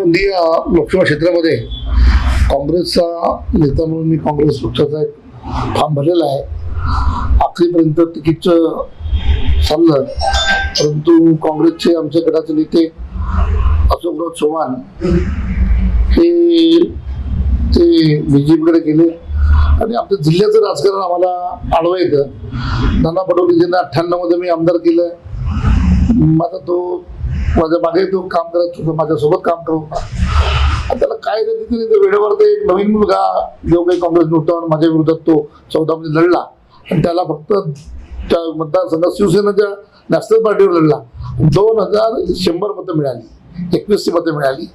गोंदिया लोकसभा क्षेत्रामध्ये काँग्रेसचा नेता म्हणून मी काँग्रेस पक्षाचा एक फॉर्म भरलेला आहे. आखरीपर्यंत तिकीटचं चाललं परंतु काँग्रेसचे आमच्या गटाचे नेते अशोकराव चव्हाण हे ते बीजेपीकडे गेले आणि आमच्या जिल्ह्याचं राजकारण आम्हाला आडवायचं नाना पटोले ज्यांना अठ्ठ्याण्णव मी आमदार केलं माझा तो माझ्या मागे तो काम करत होता माझ्यासोबत काम करत होता. त्याला काय झालं वेळेवर ते एक नवीन मुलगा जो काही काँग्रेस नव्हता माझ्या विरोधात तो चौदामध्ये लढला. आणि त्याला फक्त त्या मतदारसंघात शिवसेनेच्या नॅशनल पार्टीवर लढला. दोन हजार शंभर मतं मिळाली एकवीसशे मतं मिळाली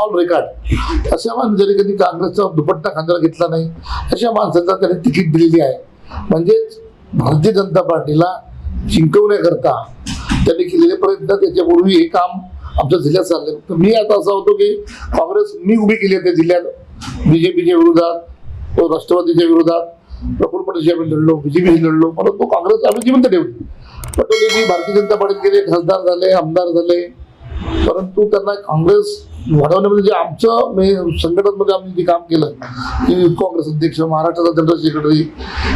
ऑल रेकॉर्ड. अशा माणसं जरी कधी काँग्रेसचा दुपट्टा खांद्याला घेतला नाही. अशा माणसाचा त्याने तिकीट दिलेली आहे. म्हणजेच भारतीय जनता पार्टीला जिंकवण्याकरता त्यांनी केलेले प्रयत्न त्याच्यापूर्वी हे काम आमच्या जिल्ह्यात चाललं. तर मी आता असं होतो की काँग्रेस मी उभी केली आहे त्या जिल्ह्यात. बीजेपीच्या विरोधात राष्ट्रवादीच्या विरोधात प्रफुल्ल पटेलशी आम्ही लढलो बीजेपीशी लढलो. परंतु काँग्रेस आम्ही जिवंत ठेवली. पटोलेजी भारतीय जनता पार्टीत गेले खासदार झाले आमदार झाले. परंतु त्यांना काँग्रेस वाढवण्यामध्ये जे आमचं मे- संघटनामध्ये आम्ही जे काम केलं की काँग्रेस अध्यक्ष महाराष्ट्राचा जनरल सेक्रेटरी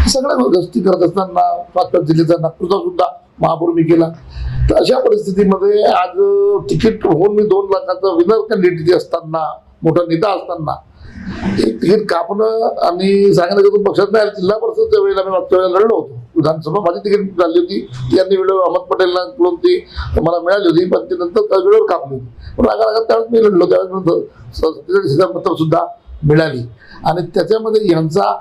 सगळ्या गोष्टी करत असताना पाच पाच जिल्ह्याचा नागपूरचा सुद्धा महापौर मी केला. तर अशा परिस्थितीमध्ये आज तिकीट होऊन मी दोन लाखाचा विनर कॅन्डिडेट असताना मोठा नेता असताना तिकीट कापणं आणि सांगायला गेलो पक्षात नाही जिल्हा परिषदच्या वेळेला मी मागच्या वेळेला लढलो होतो. विधानसभा माझी तिकीट झाली होती. त्यांनी वेळेवर अहमद पटेलला बोलून ती मला मिळाली होती पण ती नंतर वेळेवर कापली होती. पण रागा त्यावेळेस मी लढलो. त्यावेळेस सत्तेचाळीस हजार मतं सुद्धा मिळाली. आणि त्याच्यामध्ये यांचा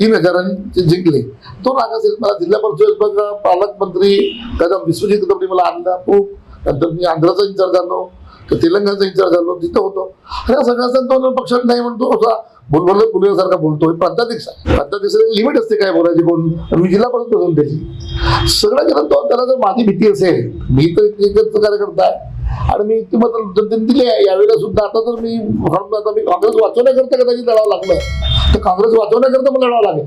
तीन हजारांनी ते जिंकले. तो नागा असेल मला जिल्हा परिषद बघा पालकमंत्री त्याचा विश्वजित कदमने मला आणला खूप. नंतर मी आंध्राचा इन्चार्ज झालो तर तेलंगणाचा इन्चार्ज झालो तिथं होतो. अरे सगळ्या दोन पक्षात नाही म्हणतो असा बोलबोल बोलण्यासारखा बोलतो प्रांताध्यक्ष प्रांताध्यक्ष लिमिट असते काय बोलायची कोण? मी जिल्हा परिषद बसून त्याची सगळ्या केलं तो त्याला जर माझी भीती असेल मी तर कार्यकर्ता आहे. आणि मी ती मत जनतेने दिली आहे यावेळेला सुद्धा आता तर मी आता मी काँग्रेस वाचवण्याकरता कदाचित लढावं लागलं. तर काँग्रेस वाचवण्याकरता मला लढावं लागेल.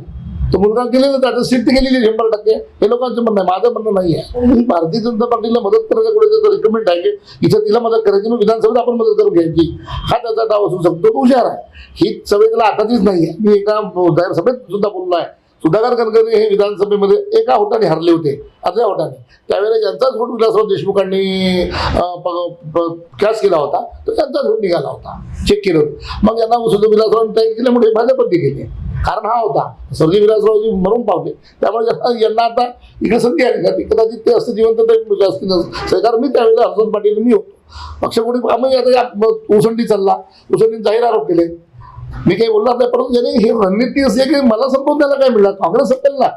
तो मुलगा गेलेला त्याचं सीट गेलेली शंभर टक्के. हे लोकांचं म्हणणं आहे माझं म्हणणं नाही आहे. मी भारतीय जनता पार्टीला मदत करायचं कुठे रिकमेंड आहे की इथं तिला मदत करायची मग विधानसभेत आपण मदत करून घ्यायची हा त्याचा डाव असू शकतो तो हुशार आहे. ही सवय त्याला आताचीच नाही आहे. मी एका जाहीर सभेत सुद्धा बोललो आहे. सुधाकर गडकरी हे विधानसभेमध्ये एका होटाने हरले होते अर्ध्या होटाने त्यावेळेला यांचाच वोट विलासराव देशमुखांनी कॅश केला होता तर त्यांचाच वोट निघाला होता. चेक केलं होतं. मग यांना सुद्धा विलासरावांनी टाईट केल्यामुळे भाजपमध्ये गेले. कारण हा होता. सरजी विलासरावजी मरून पावले त्यामुळे यांना- आता इकडे संधी आली का कदाचित ते असं जिवंत ते म्हणजे असतील मी त्यावेळेला हर्षद पाटील मी होतो. पक्ष कोणी आम्ही आता या उसंडी चालला. उसंडी जाहीर आरोप केले. मी काही बोलणार नाही परंतु त्याने हे रणनीती अशी आहे की मला संपवून द्यायला काय मिळणार? काँग्रेस संपेल ना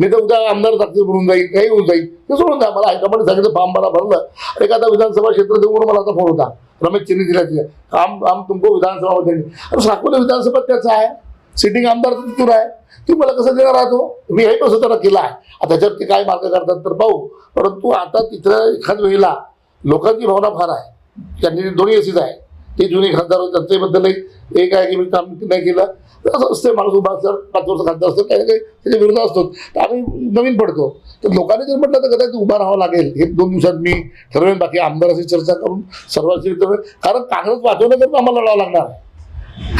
मी तर उद्या आमदार ताकदीर भरून जाईल काही होऊन जाईल. ते सोडून द्या मला हायकमांडने सांगितलं फॉर्म मला भरलं. एखादा विधानसभा क्षेत्र देऊन मला आता फोन होता. रमेश चेन्नी दिला. तिथे आम आम तुमको विधानसभा मध्ये साकोली विधानसभा त्याचा आहे. सिटिंग आमदार तिथून आहे. ती मला कसं देणार आहे हो? तो मी हे कसं त्याला केला आहे? आता त्याच्यावर ते काय मार्ग करतात तर पाहू. परंतु आता तिथं एखाद वेळेला लोकांची भावना फार आहे. त्यांनी दोन्ही अशीच आहे. ते जुने खासदार होते त्यांच्याबद्दल एक आहे की मी काम नाही केलं. तर असं असते माणूस उभा असतात पाच वर्ष खासदार असतात काही ना काही त्याच्या विरोधात असतो तर आम्ही नवीन पडतो. तर लोकांनी जर म्हटलं तर कदाचित उभा राहावं लागेल. हे दोन दिवसात मी ठरवेन बाकी आमदाराशी चर्चा करून सर्वांशी ठरवेन कारण काँग्रेस तर आम्हाला लढावं लागणार.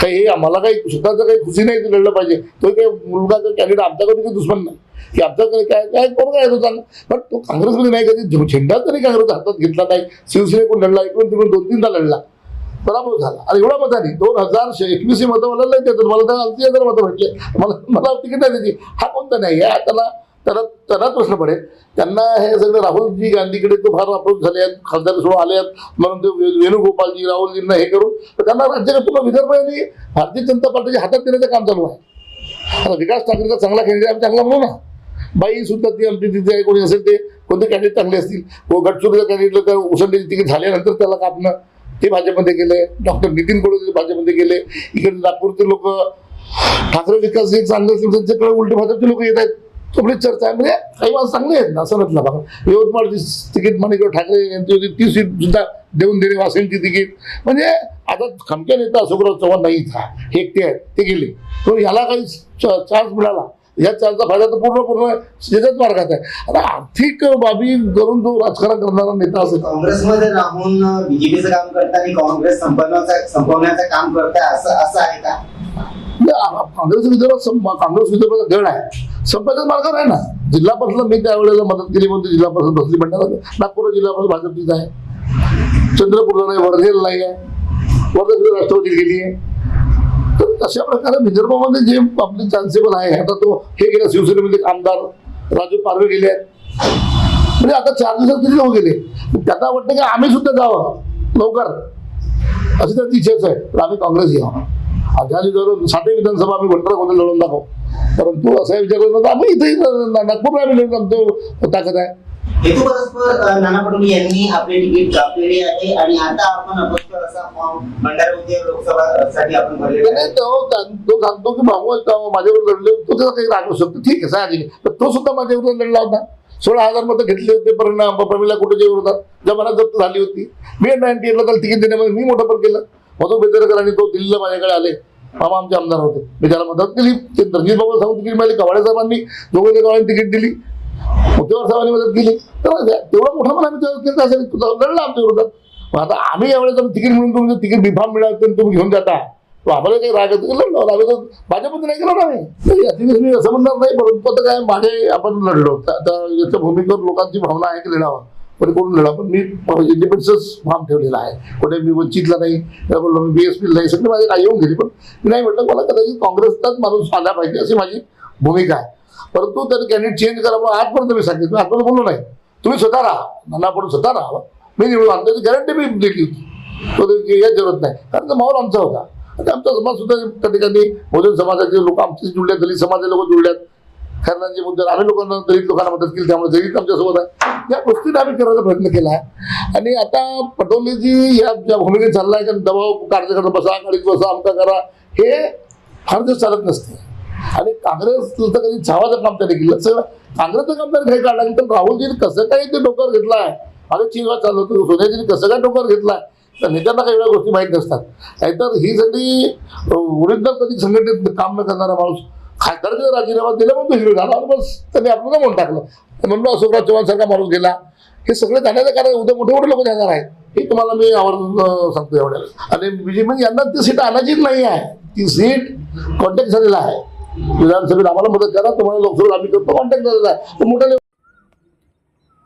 काही हे आम्हाला काही स्वतःचं काही खुशी नाही लढलं पाहिजे. तो काही मुलगा कॅन्डिडेट आमच्याकडे काही दुश्मन नाही. की आमच्याकडे काय काय कोण काय होता पण तो काँग्रेसमध्ये नाही कधी झेंडा तरी काँग्रेस हातात घेतला नाही शिवसेनेकडून लढला इकडून तिकडून दोन तीनदा लढला. पराभव झाला. आणि एवढा मताने दोन हजार एकवीसशे मतं मला नाही देतात. मला तर ऐंशी हजार मतं भेटले मला मला तिकीट नाही द्यायची हा कोणता नाही? आहे त्याला त्याला त्यांना प्रश्न पडेल. त्यांना हे सगळं राहुलजी गांधीकडे तो फार अप्रोच झाले आहेत खासदार सोडून आले आहेत म्हणून ते वेणुगोपालजी राहुलजींना हे करून. तर त्यांना राज्यकर्ता विदर्भ आणि भारतीय जनता पार्टीच्या हातात देण्याचं काम चालू आहे. आता विकास ठाकरेचा चांगला कॅन्डिडेट आम्ही चांगला म्हणू ना. बाई सुद्धा ती आमची तिथे कोणी असेल ते कोणते कॅन्डिडेट चांगले असतील? व गडचिरोलीच्या कॅन्डिडेटला त्या तिकीट झाल्यानंतर त्याला कापणं? ते भाजपमध्ये गेले डॉक्टर नितीन कोडे भाजपमध्ये गेले इकडे नागपूरचे लोक ठाकरे विकास हे चांगले असतील त्यांच्याकडे उलटे भाजपचे लोक येत आहेत. थोडी चर्चा आहे म्हणजे काही माणसं चांगले आहेत ना सरतला बघा यवतमाळची तिकीट माणिकराव ठाकरे यांची होती ती सीट सुद्धा देऊन देणे वासेंची तिकीट. म्हणजे आता खमक्या नेता अशोकराव चव्हाण नाही इथं. हे एकटे आहेत ते गेले. तो याला काही चान्स मिळाला. या चालचा फायदा तर पूर्ण पूर्ण याच्याच मार्गात आहे. आता आर्थिक बाबी करून तो राजकारण करणारा नेता असेल. काँग्रेसमध्ये राहून बीजेपीचं काम करता आणि काँग्रेस संपवण्याचं संपवण्याचं काम करताय असं असं आहे का? काँग्रेस विदर्भात काँग्रेस विदर्भाचा गड आहे. संपादन मार्ग आहे ना. जिल्हा परिषद मी त्यावेळेला मदत केली म्हणून जिल्हा परिषद बसली म्हणतात नागपूर जिल्हा परिषद भाजपचीच आहे. चंद्रपूरला नाही वर्धेला नाही आहे. वर्धा राष्ट्रवादी गेली आहे. अशा प्रकारे विदर्भामध्ये जे आपले चान्सेबल आहे आता तो हे गेला शिवसेनेमध्ये आमदार राजू पारवे गेले आहेत. म्हणजे आता चार दिवसात किती लोक गेले? त्यांना वाटतं की आम्ही सुद्धा जावं लवकर. अशी त्यांची इच्छाच आहे पण आम्ही काँग्रेस घ्यावं आजच्या जर साठे विधानसभा आम्ही भंडारा मध्ये लढवून दाखव. परंतु असं विचार करत आम्ही इथे नागपूरला आम्ही लढून आमचं ताकद आहे. नाना पटोले यांनी आपले तिकीट कापलेले आहे आणि आता आपण अपक्ष फॉर्म भंडारा उद्योग लोकसभा साठी आपण भरलेला त्याने आहे तो तो सांगतो की भाऊ माझ्यावर लढले तो त्याचा काही राग शकतो. ठीक आहे आहे. पण तो सुद्धा माझ्या विरोधात लढला होता. सोळा हजार मतं घेतले होते परिणाम प्रमिला कुठेच्या विरोधात? जमानत जप्त झाली होती. मी नाईन्टी एटला त्याला तिकीट देण्यामध्ये मी मोठं पण केलं. मधू बेदरकर आणि तो दिल्लीला माझ्याकडे आले. मामा आमचे आमदार होते. मी त्याला मदत केली. ते रणजित बाबा सांगून तिकीट मिळाली कवाडे साहेबांनी दोघे गावांनी तिकीट दिली. मुख्यमंत्री साहेबांनी मदत केली. तर तेवढं मोठं पण आम्ही लढला आमच्या विरोधात. मग आता आम्ही यावेळेस तिकीट मिळून तुमचं तिकीट बिफाम मिळालं तर तुम्ही घेऊन जाता. तो आम्हाला काही राग येतो. लढलो आम्ही तर भाजपमध्ये नाही केलं ना नाही, याची मी असं म्हणणार नाही परंतु आता काय माझे आपण लढलो. आता याच्या भूमिकेवर लोकांची भावना आहे की लढावं. पण कोण लढा? पण मी इंडिपेंडन्सच फॉर्म ठेवलेला आहे. कुठे मी वंचितला नाही. बोललो मी बी एस पीला नाही. सगळे माझे काही येऊन गेली पण मी नाही म्हटलं मला कदाचित काँग्रेसचाच माणूस आला पाहिजे अशी माझी भूमिका आहे. परंतु त्याने कॅन्डिडेट चेंज करा म्हणून आजपर्यंत मी सांगितलं. आजपर्यंत बोललो नाही. तुम्ही स्वतः राहा. मला आपण स्वतः राहावं. मी निवडून आणतो गॅरंटी मी दिली होती तो याच जरूरत नाही. कारण तो माहोल आमचा होता. आता आमचा समाज सुद्धा त्या ठिकाणी बहुजन समाजाचे लोक आमचे जुळल्यात दलित समाजाचे लोक जुळल्यात. खरणांचे मुद्दे आम्ही लोकांना दलित लोकांना मदत केली त्यामुळे दलित आमच्यासोबत आहे. या गोष्टीने आम्ही करायचा प्रयत्न केला आहे. आणि आता पटोलेजी या ज्या भूमिकेत चाललाय आहे दबाव कार्यकर्ता बसा गाडीत बसा आमका करा हे फार दिवस चालत नसते. आणि काँग्रेसचं कधी छावाचं काम त्याने केलं. सगळं काँग्रेसचं काम त्याने काही काढलं तर राहुलजीने कसं काही ते डोक्यावर घेतलाय माझं चिंगा चाललं होतं. सोन्याजीने कसं काय टोकर घेतलाय? तर नेत्यांना काही वेळा गोष्टी माहीत नसतात. नाहीतर ही सगळी ओरिजिनल कधी संघटनेत काम न करणारा माणूस खासदारचा राजीनामा दिला पण हिरो झाला आणि बस त्यांनी आपलं म्हणून टाकलं. तर म्हणून अशोकराव चव्हाण सारखा माणूस गेला. हे सगळे जाण्याचं कारण उद्या मोठे मोठे लोक जाणार आहेत? हे तुम्हाला मी आवर्जून सांगतो एवढ्याला आणि विजय म्हणजे यांना ती सीट आणायचीच नाही आहे. ती सीट कॉन्टॅक्ट झालेला आहे. विधानसभेत आम्हाला मदत करा. तुम्हाला लोकसभेत आम्ही करतो. कॉन्टॅक्ट झालेला आहे. मोठ्या